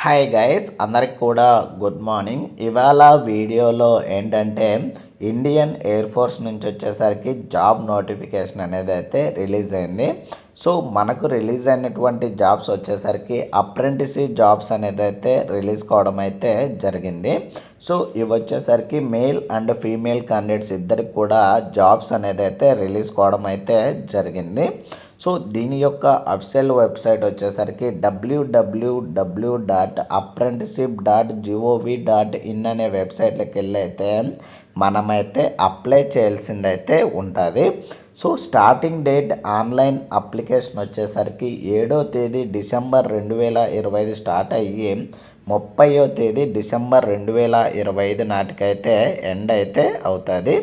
Hi guys అందరికి కూడా good morning ఇవాళ వీడియోలో ఏంటంటే ఇండియన్ ఎయిర్ ఫోర్స్ నుంచి వచ్చేసరికి జాబ్ నోటిఫికేషన్ అనేది అయితే రిలీజ్ అయింది. సో మనకు రిలీజ్ అయినటువంటి జాబ్స్ వచ్చేసరికి అప్రెంటిసి జాబ్స్ అనేది అయితే రిలీజ్ కావడం అయితే జరిగింది. సో ఇవి వచ్చేసరికి మేల్ అండ్ ఫీమేల్ క్యాండిడేట్స్ ఇద్దరికి కూడా జాబ్స్ అనేది అయితే రిలీజ్ కావడం అయితే జరిగింది. సో దీని యొక్క అఫిషియల్ వెబ్సైట్ వచ్చేసరికి W W W dot apprenticeship dot G O V dot in అనే వెబ్సైట్లోకి వెళ్ళి అయితే మనమైతే అప్లై చేయాల్సిందైతే ఉంటుంది. So starting date online application వచ్చేసరికి ఏడో తేదీ డిసెంబర్ రెండు వేల ఇరవై ఐదు స్టార్ట్ అయ్యి ముప్పయో తేదీ డిసెంబర్ రెండు వేల ఇరవై ఐదు నాటికైతే ఎండ్ అయితే అవుతుంది.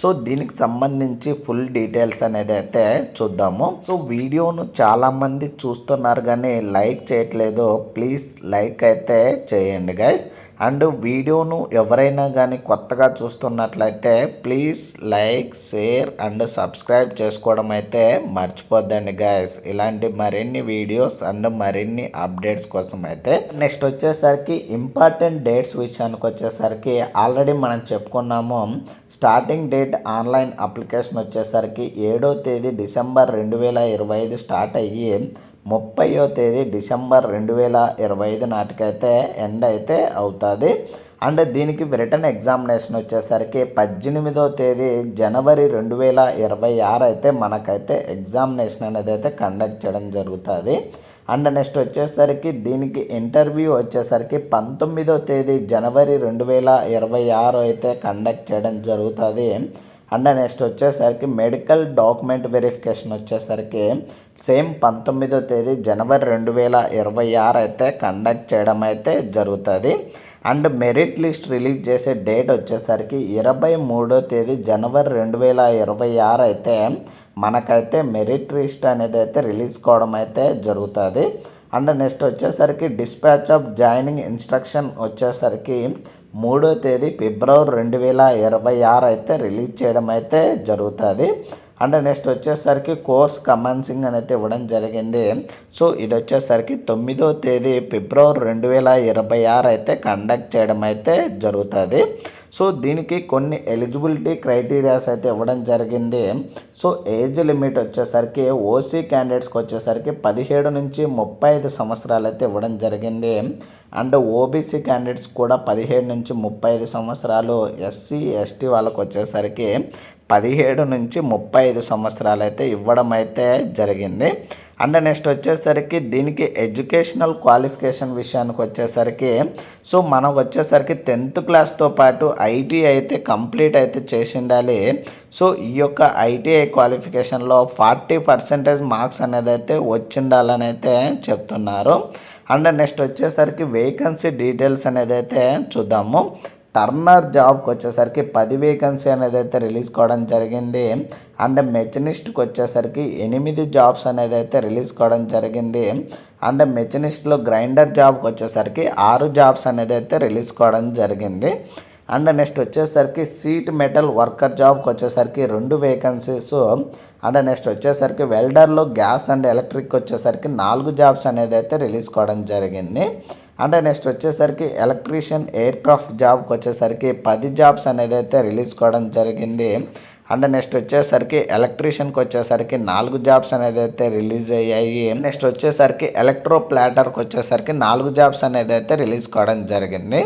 సో దీనికి సంబంధించి ఫుల్ డీటెయిల్స్ అనేది అయితే చూద్దాము. సో వీడియోను చాలామంది చూస్తున్నారు కానీ లైక్ చేయట్లేదు. ప్లీజ్ లైక్ అయితే చేయండి గైస్ అండ్ వీడియోను ఎవరైనా కానీ కొత్తగా చూస్తున్నట్లయితే please like share and subscribe చేసుకోవడం అయితే మర్చిపోద్దండి గాయస్ ఇలాంటి మరిన్ని వీడియోస్ అండ్ మరిన్ని అప్డేట్స్ కోసం అయితే నెక్స్ట్ వచ్చేసరికి ఇంపార్టెంట్ డేట్స్ విషయానికి వచ్చేసరికి ఆల్రెడీ మనం చెప్పుకున్నాము. స్టార్టింగ్ డేట్ ఆన్లైన్ అప్లికేషన్ వచ్చేసరికి ఏడో తేదీ డిసెంబర్ రెండు వేల ఇరవై ఐదు స్టార్ట్ అయ్యి ముప్పయో తేదీ డిసెంబర్ రెండు వేల ఇరవై ఐదు నాటికైతే ఎండ్ అయితే అవుతుంది. అండ్ దీనికి రిటర్న్ ఎగ్జామినేషన్ వచ్చేసరికి పద్దెనిమిదో తేదీ జనవరి రెండు వేల ఇరవై ఆరు అయితే మనకైతే ఎగ్జామినేషన్ అనేది అయితే కండక్ట్ చేయడం జరుగుతుంది. అండ్ నెక్స్ట్ వచ్చేసరికి దీనికి ఇంటర్వ్యూ వచ్చేసరికి పంతొమ్మిదో తేదీ జనవరి రెండు వేల ఇరవై ఆరు అయితే కండక్ట్ చేయడం జరుగుతుంది. అండ్ నెక్స్ట్ వచ్చేసరికి మెడికల్ డాక్యుమెంట్ వెరిఫికేషన్ వచ్చేసరికి సేమ్ పంతొమ్మిదో తేదీ జనవరి రెండు వేల ఇరవై ఆరు అయితే కండక్ట్ చేయడం అయితే జరుగుతుంది. అండ్ మెరిట్ లిస్ట్ రిలీజ్ చేసే డేట్ వచ్చేసరికి ఇరవై మూడో తేదీ జనవరి రెండు వేల ఇరవై ఆరు అయితే మనకైతే మెరిట్ లిస్ట్ అనేది అయితే రిలీజ్ కావడం అయితే జరుగుతుంది. అండ్ నెక్స్ట్ వచ్చేసరికి డిస్పాచ్ ఆఫ్ జాయినింగ్ ఇన్స్ట్రక్షన్ వచ్చేసరికి మూడో తేదీ ఫిబ్రవరి రెండు వేల ఇరవై ఆరు అయితే రిలీజ్ చేయడం అయితే జరుగుతుంది. అండ్ నెక్స్ట్ వచ్చేసరికి కోర్స్ కమెన్సింగ్ అనేది ఇవ్వడం జరిగింది. సో ఇది వచ్చేసరికి తొమ్మిదో తేదీ ఫిబ్రవరి రెండు వేల ఇరవై ఆరు అయితే కండక్ట్ చేయడం అయితే జరుగుతుంది. సో దీనికి కొన్ని ఎలిజిబిలిటీ క్రైటీరియాస్ అయితే ఇవ్వడం జరిగింది. సో ఏజ్ లిమిట్ వచ్చేసరికి ఓసీ క్యాండిడేట్స్కి వచ్చేసరికి పదిహేడు నుంచి ముప్పై ఐదు సంవత్సరాలు అయితే ఇవ్వడం జరిగింది. అండ్ ఓబీసీ క్యాండిడేట్స్ కూడా పదిహేడు నుంచి ముప్పై ఐదు సంవత్సరాలు ఎస్సీ ఎస్టీ వాళ్ళకు వచ్చేసరికి పదిహేడు నుంచి ముప్పై ఐదు సంవత్సరాలు అయితే ఇవ్వడం అయితే జరిగింది. అండ్ నెక్స్ట్ వచ్చేసరికి దీనికి ఎడ్యుకేషనల్ క్వాలిఫికేషన్ విషయానికి వచ్చేసరికి సో మనకు వచ్చేసరికి టెన్త్ క్లాస్తో పాటు ఐటీ అయితే కంప్లీట్ అయితే చేసి ఉండాలి సో ఈ యొక్క ఐటీఐ క్వాలిఫికేషన్లో ఫార్టీ పర్సెంటేజ్ మార్క్స్ అనేది అయితే వచ్చిండాలని అయితే చెప్తున్నారు. అండ్ నెక్స్ట్ వచ్చేసరికి వేకెన్సీ డీటెయిల్స్ అనేది అయితే చూద్దాము. టర్నర్ జాబ్కి వచ్చేసరికి పది వేకెన్సీ అనేది అయితే రిలీజ్ కావడం జరిగింది. అండ్ మెచనిస్ట్కి వచ్చేసరికి ఎనిమిది జాబ్స్ అనేది అయితే రిలీజ్ కావడం జరిగింది. అండ్ మెచనిస్ట్లో గ్రైండర్ జాబ్కి వచ్చేసరికి ఆరు జాబ్స్ అనేది అయితే రిలీజ్ కావడం జరిగింది. అండ్ నెక్స్ట్ వచ్చేసరికి సీట్ మెటల్ వర్కర్ జాబ్కి వచ్చేసరికి రెండు వేకెన్సీస్. అండ్ నెక్స్ట్ వచ్చేసరికి వెల్డర్లో గ్యాస్ అండ్ ఎలక్ట్రిక్ వచ్చేసరికి నాలుగు జాబ్స్ అనేది అయితే రిలీజ్ కావడం జరిగింది. అంటే నెక్స్ట్ వచ్చేసరికి ఎలక్ట్రీషియన్ ఎయిర్ క్రాఫ్ట్ జాబ్కి వచ్చేసరికి పది జాబ్స్ అనేది అయితే రిలీజ్ కావడం జరిగింది. అండ్ నెక్స్ట్ వచ్చేసరికి ఎలక్ట్రీషియన్కి వచ్చేసరికి నాలుగు జాబ్స్ అనేది అయితే రిలీజ్ అయ్యాయి. నెక్స్ట్ వచ్చేసరికి ఎలక్ట్రో ప్లాటర్కి వచ్చేసరికి నాలుగు జాబ్స్ అనేది అయితే రిలీజ్ కావడం జరిగింది.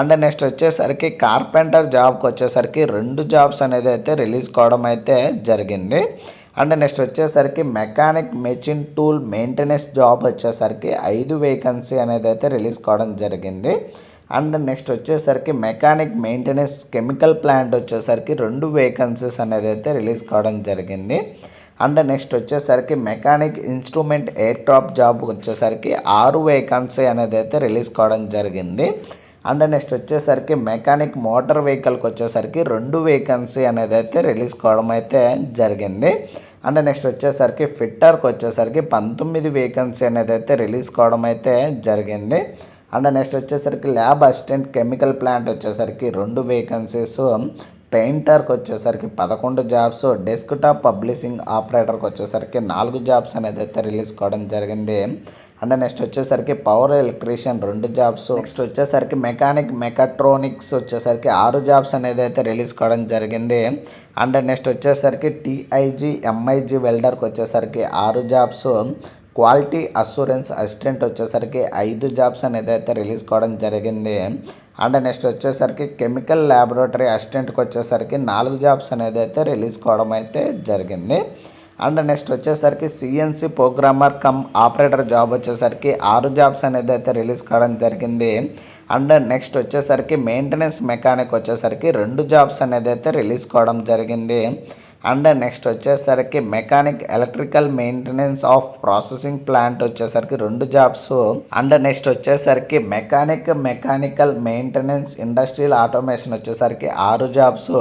అండ్ నెక్స్ట్ వచ్చేసరికి కార్పెంటర్ జాబ్కి వచ్చేసరికి రెండు జాబ్స్ అనేది అయితే రిలీజ్ కావడం అయితే జరిగింది. అండ్ నెక్స్ట్ వచ్చేసరికి mechanic machine tool maintenance job వచ్చేసరికి ఐదు వేకెన్సీ అనేది అయితే రిలీజ్ కావడం జరిగింది. అండ్ నెక్స్ట్ వచ్చేసరికి మెకానిక్ మెయింటెనెన్స్ కెమికల్ ప్లాంట్ వచ్చేసరికి రెండు వేకెన్సీస్ అనేది అయితే రిలీజ్ కావడం జరిగింది. అండ్ నెక్స్ట్ వచ్చేసరికి mechanic instrument air top job వచ్చేసరికి ఆరు వేకెన్సీ అనేది అయితే రిలీజ్ కావడం జరిగింది. అండ్ నెక్స్ట్ వచ్చేసరికి మెకానిక్ మోటార్ వెహికల్కి వచ్చేసరికి రెండు వేకెన్సీ అనేది అయితే రిలీజ్ కావడం అయితే జరిగింది. అండ్ నెక్స్ట్ వచ్చేసరికి ఫిట్టర్కి వచ్చేసరికి పంతొమ్మిది వేకెన్సీ అనేది అయితే రిలీజ్ కావడం అయితే జరిగింది. అండ్ నెక్స్ట్ వచ్చేసరికి ల్యాబ్ అసిస్టెంట్ కెమికల్ ప్లాంట్ వచ్చేసరికి రెండు వేకెన్సీస్ పెయింటర్కి వచ్చేసరికి పదకొండు జాబ్స్ డెస్క్టాప్ పబ్లిషింగ్ ఆపరేటర్కి వచ్చేసరికి నాలుగు జాబ్స్ అనేది అయితే రిలీజ్ కావడం జరిగింది. అండ్ నెక్స్ట్ వచ్చేసరికి పవర్ ఎలక్ట్రీషియన్ రెండు జాబ్స్ నెక్స్ట్ వచ్చేసరికి మెకానిక్ మెకాట్రానిక్స్ వచ్చేసరికి ఆరు జాబ్స్ అనేది అయితే రిలీజ్ కావడం జరిగింది. అండ్ నెక్స్ట్ వచ్చేసరికి టీఐజీ ఎంఐజీ వెల్డర్కి వచ్చేసరికి ఆరు జాబ్స్ క్వాలిటీ అసూరెన్స్ అసిస్టెంట్ వచ్చేసరికి ఐదు జాబ్స్ అనేది అయితే రిలీజ్ కావడం జరిగింది. అండ్ నెక్స్ట్ వచ్చేసరికి కెమికల్ ల్యాబొరేటరీ అసిస్టెంట్కి వచ్చేసరికి నాలుగు జాబ్స్ అనేది అయితే రిలీజ్ కావడం అయితే జరిగింది. అండ్ నెక్స్ట్ వచ్చేసరికి CNC programmer cum operator job వచ్చేసరికి ఆరు జాబ్స్ అనేది అయితే రిలీజ్ కావడం జరిగింది. అండ్ నెక్స్ట్ వచ్చేసరికి మెయింటెనెన్స్ మెకానిక్ వచ్చేసరికి రెండు జాబ్స్ అనేది అయితే రిలీజ్ కావడం జరిగింది. అండ్ నెక్స్ట్ వచ్చేసరికి mechanic electrical maintenance of processing plant వచ్చేసరికి రెండు జాబ్స్. అండ్ నెక్స్ట్ వచ్చేసరికి mechanic mechanical maintenance industrial automation వచ్చేసరికి ఆరు జాబ్స్.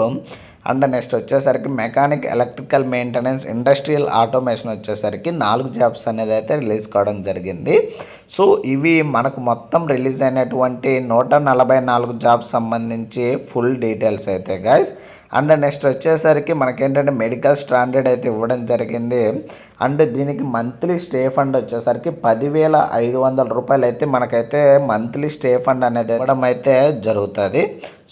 అండ్ నెక్స్ట్ వచ్చేసరికి mechanic electrical maintenance industrial automation వచ్చేసరికి నాలుగు జాబ్స్ అనేది అయితే రిలీజ్ కావడం జరిగింది. సో ఇవి మనకు మొత్తం రిలీజ్ అయినటువంటి నూట నలభై నాలుగు జాబ్స్ సంబంధించి ఫుల్ డీటెయిల్స్ అయితే గాయస్ అండ్ నెక్స్ట్ వచ్చేసరికి మనకేంటంటే మెడికల్ స్టాండర్డ్ అయితే ఇవ్వడం జరిగింది. అండ్ దీనికి మంత్లీ స్టే ఫండ్ వచ్చేసరికి పదివేల ఐదు వందల రూపాయలు అయితే మనకైతే మంత్లీ స్టే ఫండ్ అనేది ఇవ్వడం అయితే జరుగుతుంది.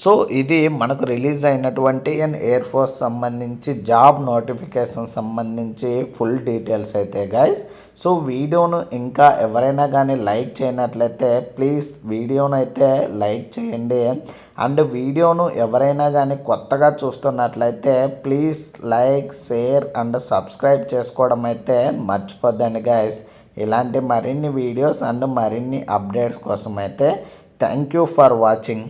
సో ఇది మనకు రిలీజ్ అయినటువంటి అండ్ ఎయిర్ ఫోర్స్ సంబంధించి జాబ్ నోటిఫికేషన్ సంబంధించి ఫుల్ డీటెయిల్స్ అయితే గైస్. సో వీడియోను ఇంకా ఎవరైనా కానీ లైక్ చేయనట్లయితే ప్లీజ్ వీడియోను అయితే లైక్ చేయండి. అండ్ వీడియోను ఎవరైనా కానీ కొత్తగా చూస్తున్నట్లయితే please like share and subscribe చేసుకోవడం అయితే మర్చిపోద్దండి గాయస్ ఇలాంటి మరిన్ని వీడియోస్ అండ్ మరిన్ని అప్డేట్స్ కోసం అయితే థ్యాంక్ యూ ఫర్ వాచింగ్